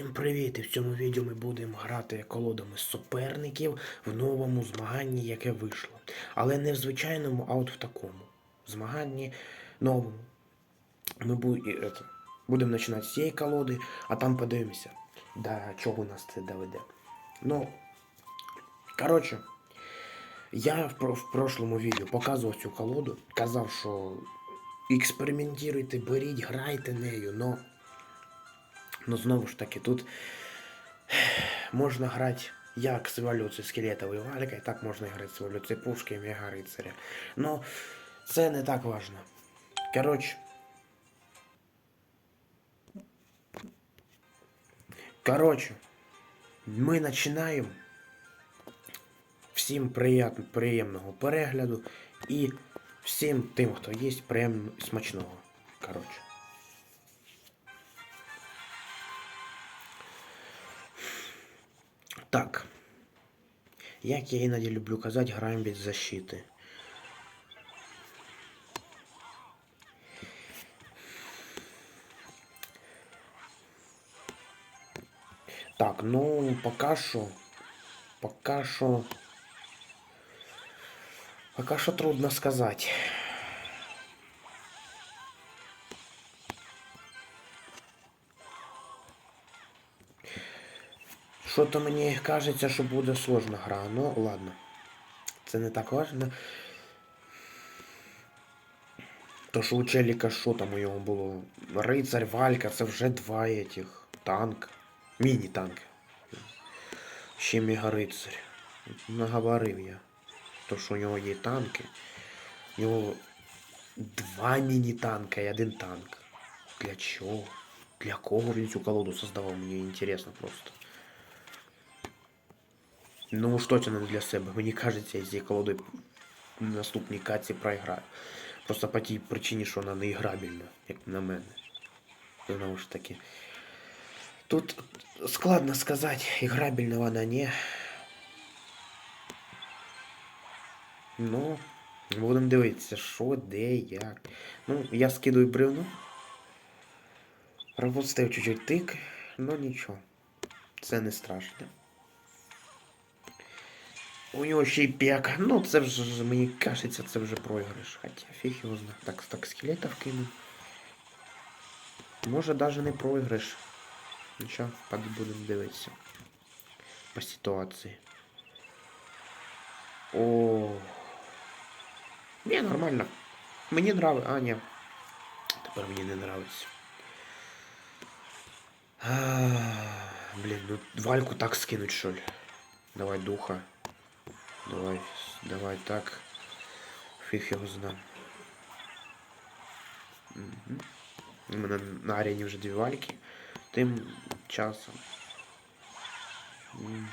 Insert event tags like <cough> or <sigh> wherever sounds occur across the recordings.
Всім привіт! І в цьому відео ми будемо грати колодами суперників в новому змаганні, яке вийшло. Але не в звичайному, а от в такому змаганні новому. Ми і, будемо починати з цієї колоди, а там подивимося, до чого нас це доведе. Ну, коротше, я в, про- в прошлому відео показував цю колоду, казав, що експериментуйте, беріть, грайте нею, но Ну, знову ж таки, тут <sighs> можна грати як з еволюцією скелетової валькою, так можна грати з еволюцією пушки і мега рицаря. Ну, це не так важно. Коротше. Коротше, ми починаємо. Всім прият- приємного перегляду і всім тим, хто є, приємно смачного. Коротше. Так. Як я іноді люблю казати, граємо без защити. Так, ну пока що. Пока що. Пока що трудно сказати. Що-то мені кажеться, що буде сложна гра. Ну, ладно. Це не так важно. То що у Челіка що там у нього було? Рицарь, Валька, це вже два этих. Танк. Міні-танк. Ще мега-рицарь. Наговорив я. То, що у нього є танки. У нього два міні-танка і один танк. Для чого? Для кого він цю колоду создавав? Мені інтересно просто. Ну уж точно не для себе. Мені кажеться, я з цією колодою в наступній каці проіграю. Просто по тій причині, що вона не іграбельна, як на мене. Знову ж таки. Тут складно сказати, іграбельна вона не. Ну, будемо дивитися, що, де, як. Ну, я скидую бревно. Пропустив чуть-чуть тик, ну нічого. Це не страшно. У нього ще й пек. Ну, це вже, мені кажеться, це вже проіграш. Хоча фіг його знає. Так, так, скелетів кину. Може навіть не проіграш. Нічого, поки будемо дивитися. По ситуації. О. Не, нормально. Мені нравится. А, ні. Тепер мені не нравится. А, блін, ну вальку так скинуть, що ли? Давай духа. Давай, давай так. Фіг його знам. Угу. У мене на арені вже дві вальки. Тим часом. м,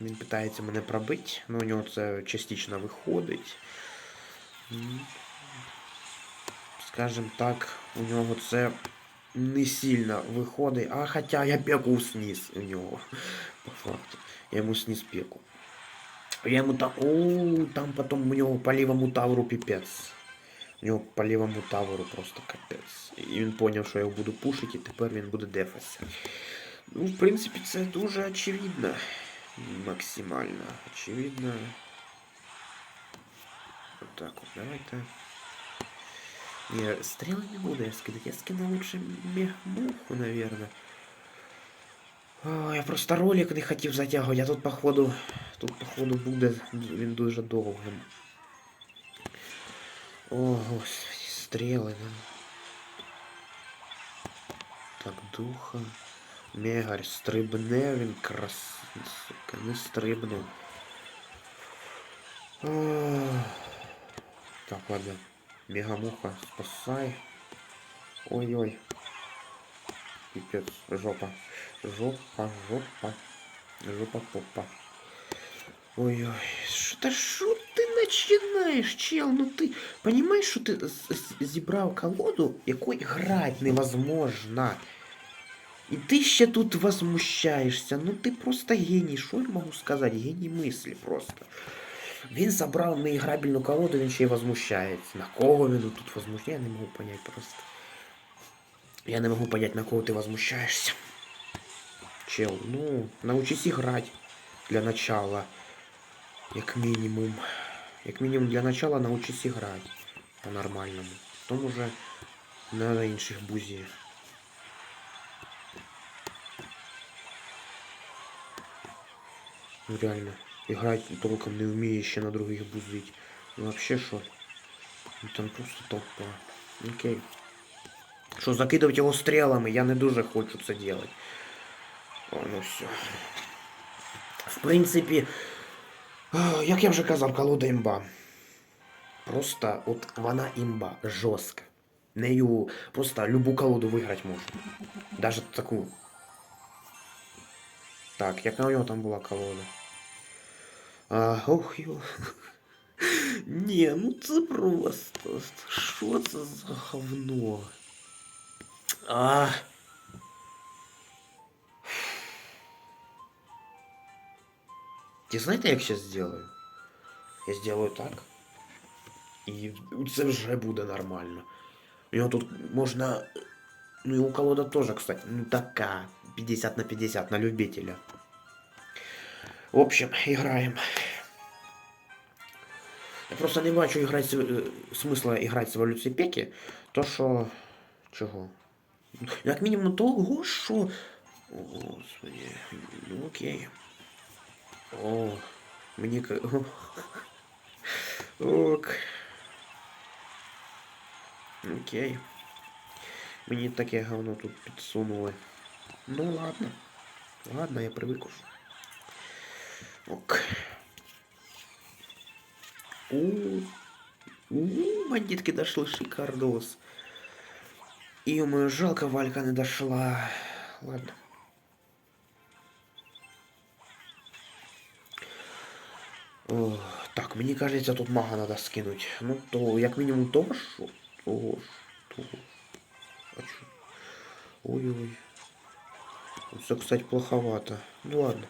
Він питається мене пробити, ну у нього це частично виходить. М, Скажем так, у нього це не сильно виходить. А хоча я пеку сніс у нього. <laughs> По факту. Я йому сніс пеку. Я ему там, о, там потом у него по левому тавру пипец. У нього по левому тавру просто капець. І він поняв, що я його буду пушити, і тепер він буде дефатися. Ну, в принципі, це дуже очевидно. Максимально очевидно. Вот так вот, давайте. Не, стрелы не буду я скидать. Я скину лучше мехмуху, наверное. Я просто ролик не хотів затягувати, а тут походу. Тут походу буде він дуже довгим. О, господи, стріли. Так, духа. Мегарь стрибне, він крас... Сука, не стрибнув. Так, ладно. Мегамуха, спасай. Ой-ой. Пипец, жопа. Жопа, жопа. Жопа попа. Ой-ой. Що та що ти починаєш, чел? Ну ти понимаєш, що ти з- з- зібрав колоду, якої грати невозможно. І ти ще тут возмущаєшся. Ну ти просто геній. Що я можу сказати? Геній мислі просто. Він забрав неіграбельну колоду, він ще й возмущається. На кого він тут возмущає, я не можу понять просто. Я не можу понять, на кого ти возмущаєшся. чел, ну, научись играть для начала. Як мінімум. Як мінімум для начала научись играть по-нормальному. Потом уже на інших бузі. Ну реально, играть толком не вміє ще на других бузить. Ну вообще що? Ну там просто толпа. Окей. Що, закидувати його стрілами? Я не дуже хочу це делать. О, ну все. В принципі, е, як я вже казав, колода імба. Просто от вона імба жорстка. Нею просто любу колоду виграти можна. Даже таку. Так, яка у нього там була колода? А, ох, йо. <laughs> Ні, ну це просто. Що це за говно? А. Ти знаєте, як я сделаю? Я сделаю так. І це вже буде нормально. У нього тут можна. Ну і у колода тоже, кстати. Ну така. 50 на 50 на любителя. В общем, играем. Я просто не бачу играть, с- е, смисла грати з еволюції пеки, то що. Чого? Ну, Як мінімум того, що. О, Господи. Ну окей. О, мені ка- <laughs> Ок. Окей. Мені таке говно тут підсунули. Ну ладно. Ладно, я привык уже. Ок. У, у, бандитки дошли шикардос. И мою жалко, Валька не дошла. Ладно. О, так, мені кажется, тут мага надо скинуть. Ну, то, як мінімум, того, що... Того, ж, того. ж. А чё? Ой-ой. Все, кстати, плоховато. Ну ладно.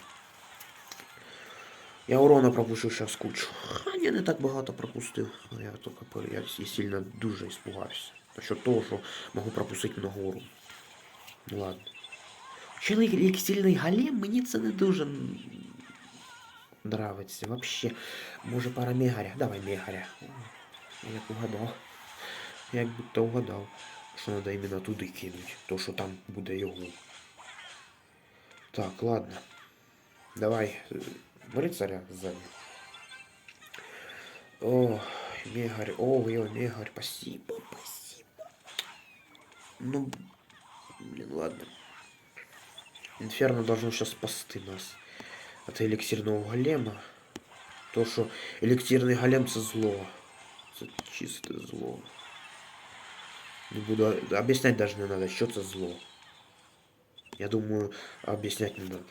Я урона пропущу сейчас кучу. А я не так багато пропустив. Я только пер- я і сильно дуже испугався. Насчет того, що можу пропустити много урону. Ну ладно. Чи як сильний галем, мені це не дуже нравиться. Вообще. Може пара мегаря. Давай мегаря. Як угадав. Як будто угадав. Що треба іменно туди кинуть. То, що там буде його. Так, ладно. Давай. Бери царя сзади. О, мегарь. О, ой, мегарь. Спасибо. Ну, блин, ладно. Инферно должно сейчас спасти нас от эликсирного голема. То, что эликсирный голем це зло. Це чисте зло. Не буду объяснять даже не надо, что это зло. Я думаю, объяснять не надо.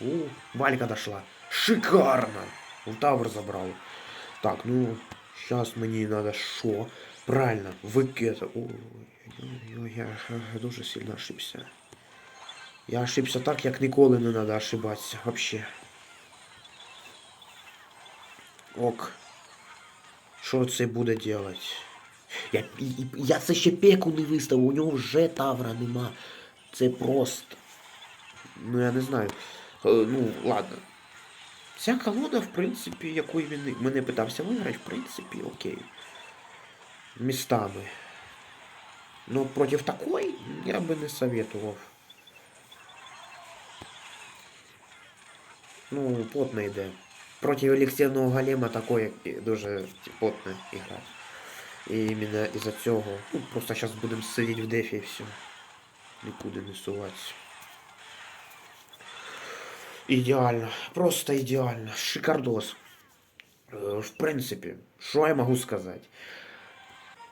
У, Валька дошла. Шикарно! Он тавр забрал. Так, ну, сейчас мені надо що? Правильно, викида. Ой, ой, ой, я е, дуже сильно ошибся. Я ошибся так, як ніколи не надо ошибатися. Вообще. Ок. Що це буде делать? Я, і- і- я це ще пеку не виставив, у нього вже тавра нема. Це просто. Ну я не знаю. Е, Ну, ладно. Ця колода, в принципі, якою він мене питався виграти, в принципі, окей. Містами. Ну, проти такої я би не советував. Ну, плотно йде. Проти еліксирного голема такої дуже плотно грати. І іменно із-за цього. Ну, просто зараз будемо сидіти в дефі і все. Нікуди не суватися. Ідеально. Просто ідеально. Шикардос. Е, В принципі, що я можу сказати?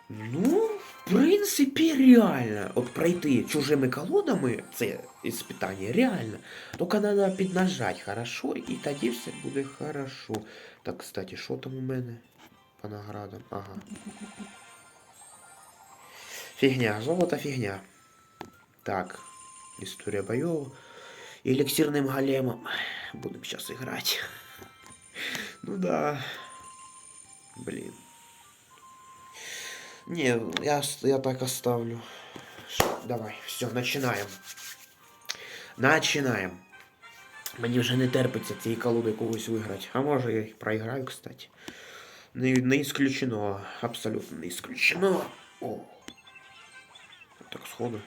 Ну, в принципі, реально. От пройти чужими колодами це іспитання реально. Тільки треба піднажати хорошо, і тоді все буде хорошо. Так, кстати, що там у мене по наградам? Ага. Фігня, золото фігня. Так, історія бойов. Эликсирным големом будем сейчас играть. <laughs> Ну да. Блин. Не, я, с- я так оставлю. Ш- Давай, все, начинаем. Начинаем. Мені вже не терпиться цієї колоди когось виграти. А може я і проіграю, кстати. Не, не исключено. Абсолютно не исключено. О. Так, сходу.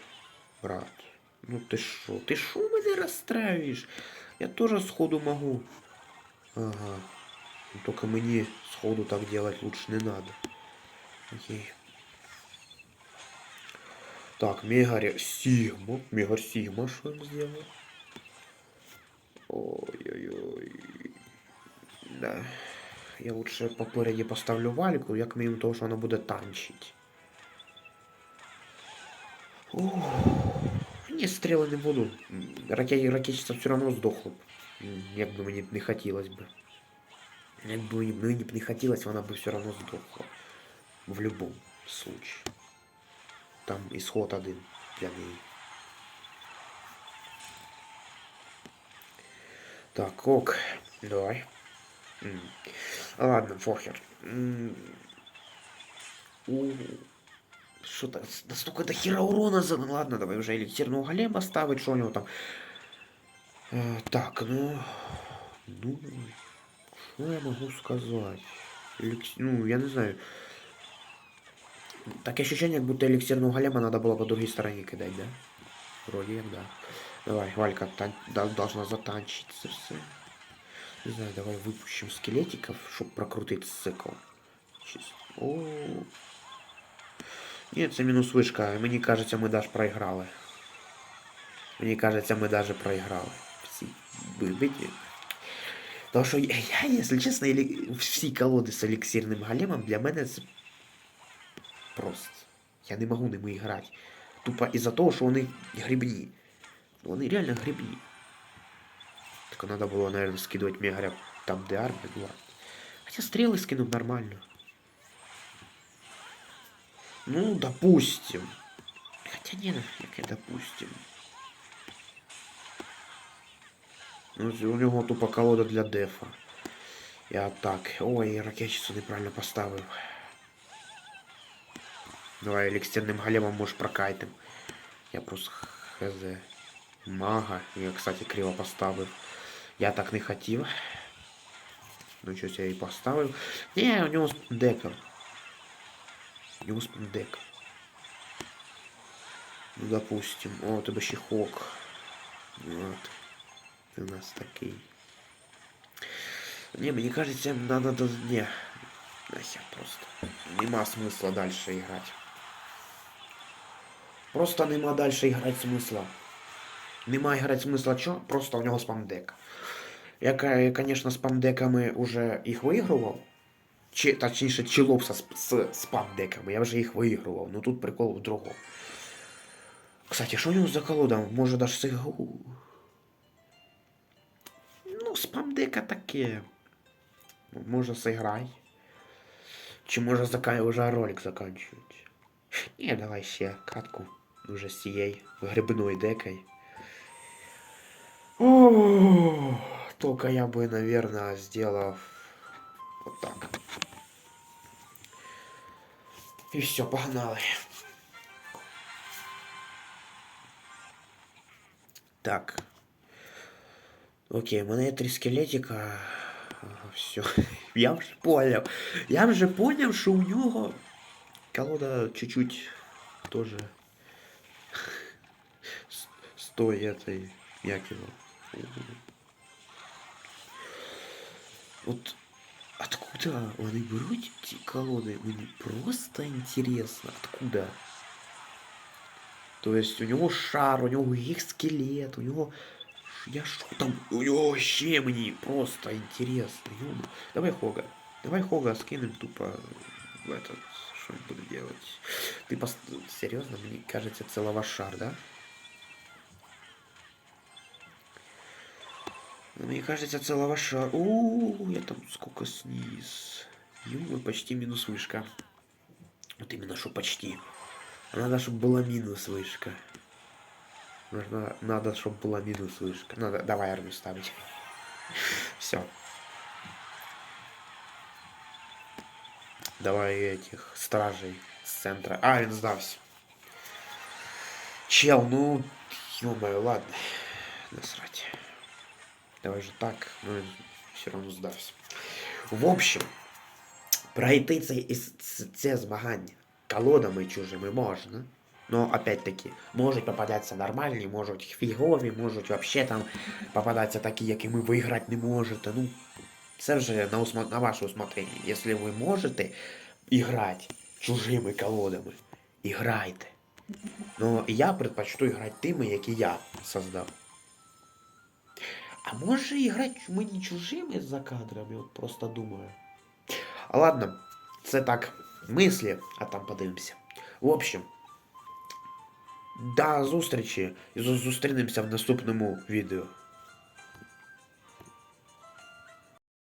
Брат. Ну ти що? Ти що мене розстраюєш? Я теж сходу могу. Ага. Ну, Только мені сходу так делать лучше не надо. Окей. Так, Мегаре Сигма. Мегар Сигма, что он сделал? Ой-ой-ой. Да. Я лучше попереді поставлю вальку, як мінімум того, що вона буде танчить. Ух. Ні, стріли не буду. Раке... Ракетчиця все одно здохла б. М, Як би мені б не хотілося б. Як би мені мені б не хотілося, вона б все одно здохла. В любом случае. Там исход один неї. Так, ок. Давай. Ладно, похер. Что-то настолько до хера урона за... ну Ладно, давай уже эликсирного голема ставить, что у него там. Э, так, ну... Ну... Что я могу сказать? Эликс- Ну, я не знаю. Такое ощущение, как будто эликсирного голема надо было по другой стороне кидать, да? Вроде как да. Давай, Валька тан- да- должна затанчиться все. Не знаю, давай выпущим скелетиков, чтобы прокрутить цикл. Чис- О. Нет, це мінус вишка. Мені кажеться, ми даже проіграли. Мені кажеться, ми даже проіграли. Всі вибиті. Тому що я, я, якщо чесно, елі- всі колоди з еліксирним големом для мене це просто. Я не можу ними грати. Тупо із-за того, що вони грибні. Вони реально грибні. Так надо было, наверное, скидывать мегаря там, где армия была. Хотя стрелы скинуть нормально. Ну, допустим. Хотя не, как допустим. Ну, у нього тупо колода для дефа. Я так. Ой, ракетчицу неправильно поставив. Давай эликсирным големом можешь прокайтим. Я просто хз. Мага. Я, кстати, криво поставив. Я так не хотів. Ну щось я і поставив. Ні, у нього спандека. У нього спандек. Ну, допустим. О, у тебе ще хок. Вот. Ти у нас такий. Не, мені кажется, надо... до- Не. Нахер просто. Нема смысла дальше играть. Просто нема дальше играть смысла. Нема грати смисла чого, просто в нього спамдек. Я, конечно, спамдеками уже їх виігрував. Чи, точніше, чилопса з, з спамдеками. Я вже їх виігрував. Ну тут прикол в другому. Кстати, що у нього за колода? Може даже сигу. Ну, спамдека таке. Може сыграй. Чи може зака... вже ролик заканчивать. Ні, давай ще катку. Уже з цією грибною декой. О, только я бы, наверное, сделал вот так. И все, погнали. Так. Окей, у мене є три скелетика. Все. <laughs> Я вже понял. Я вже понял, що у нього колода чуть-чуть тоже с- с той этой, як его. Вот откуда вони беруть ці колоди? Мені просто интересно, откуда? То есть у него шар, у него их скелет, у него... Я что там? У него вообще мне просто интересно. ё Давай Хога. Давай Хога скинем тупо в этот... Что он будет делать? Ты пост... Серьезно? Мне кажется, это лавашар, да? Мне кажется, це лавашар. У, я там сколько сниз. Ё, почти минус вышка. Вот именно что почти. Надо, чтобы была минус вышка. Нужно, надо, чтобы была минус вышка. Надо, давай армию ставить. <laughs> Все. Давай этих стражей с центра. А, він здався. Чел, ну, ё-моё, ладно. Насрать. Давай же так, ну, все равно здався. В общем, пройти це, це змагання колодами чужими можна. Но опять-таки, можуть попадатися нормальні, можуть фігові, можуть вообще там попадатися такі, які ви виграти не можете. Ну, це вже на, усма... на ваше усмотрення. Якщо ви можете іграти чужими колодами, іграйте. Но я предпочту грати тими, які я создав. А може іграти мені чужими за кадрами, от просто думаю. А ладно, це так мислі, а там подивимося. В общем, до зустрічі і зу- зустрінемося в наступному відео.